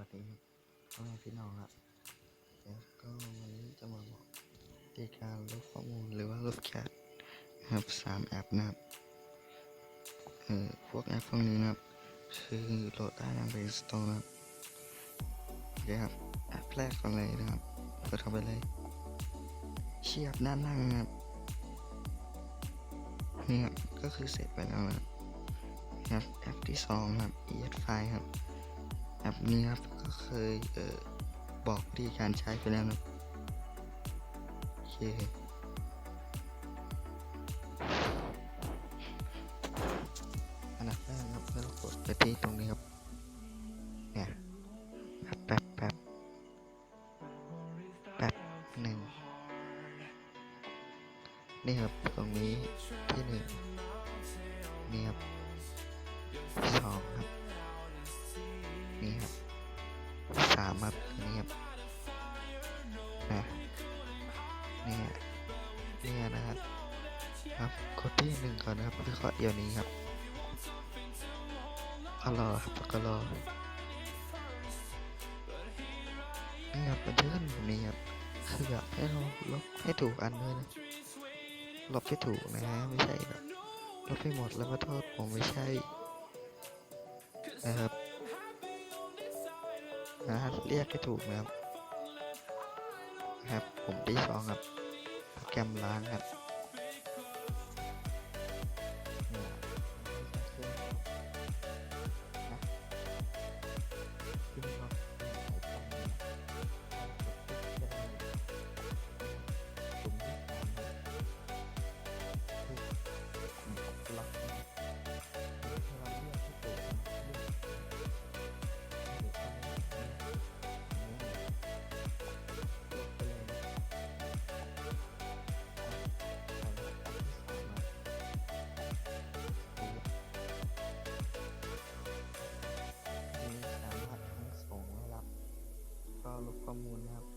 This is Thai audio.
วัสดีพ่อแม่พี่น้องครับแล้วก็วันนี้จะมาบอกวิธีการลบข้อมูลหรือว่าลบแชทครับสามแอปนะครับเอ่อพวกแอปพวกนี้นะครับ คือโหลดได้ทาง Play Store นะครับโอเคครับแอปแรกก่อนเลยนะครับเปิดเข้าไปเลย เชียบหน้านล่างนะครับนี่ครับก็คือเสร็จไปแล้วนะครับแอปที่สองครับ ES File ครับ แอปนี้ครับก็เคยเออบอกวิธีการใช้ไปแล้วนะโอเคอันดับแรกครับเมื่อเรากดไปที่ตรงนี้ครับเนี่ยแป๊บแป๊บแป๊บแป๊บหนึ่งนี่ครับตรงนี้ที่หนึ่งนี่ครับ นะครับ ครับกดที่หนึ่งก่อนนะครับคือข้อเดียวนี้ครับก็รอครับก็รอนี่ครับมันจะขึ้นแบบนี้ครับคือแบบให้เราลบให้ถูกอันด้วยนะลบให้ถูกนะฮะไม่ใช่แบบลบให้หมดแล้วมาโทษผมไม่ใช่นะครับนะเรียกให้ถูกนะครับครับผมที่สองครับ โปรแกรมล้างครับ ลบข้อมูลนะครับ